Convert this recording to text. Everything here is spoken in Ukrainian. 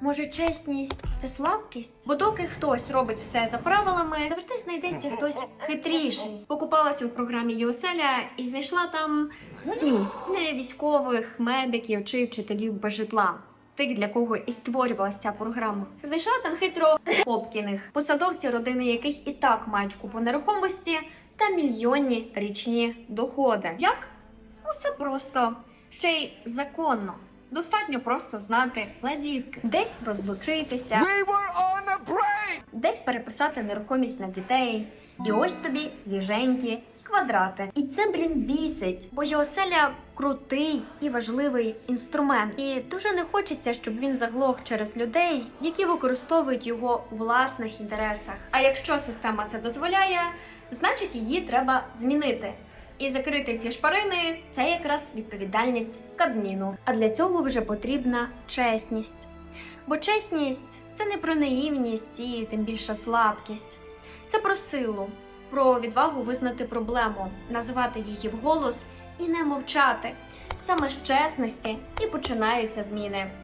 Може, чесність це слабкість? Бо доки хтось робить все за правилами, завжди знайдеться хтось хитріший. Покупалася в програмі Йоселя і знайшла там ні, не військових, медиків чи вчителів без житла. Тих, для кого і створювалася ця програма. Знайшла там хитро Хопкіних, посадовці, родини яких і так мають купу нерухомості та мільйонні річні доходи. Як? Ну, це просто ще й законно. Достатньо просто знати лазівки, десь розлучитися, We were on a break! десь переписати нерухомість на дітей. І ось тобі свіженькі квадрати. І це, блін, бісить, бо Йоселя крутий і важливий інструмент. І дуже не хочеться, щоб він заглох через людей, які використовують його у власних інтересах. А якщо система це дозволяє, значить її треба змінити. І закрити ці шпарини це якраз відповідальність Кабміну. А для цього вже потрібна чесність. Бо чесність це не про наївність і тим більше слабкість. Це про силу, про відвагу визнати проблему, називати її вголос і не мовчати. Саме з чесності і починаються зміни.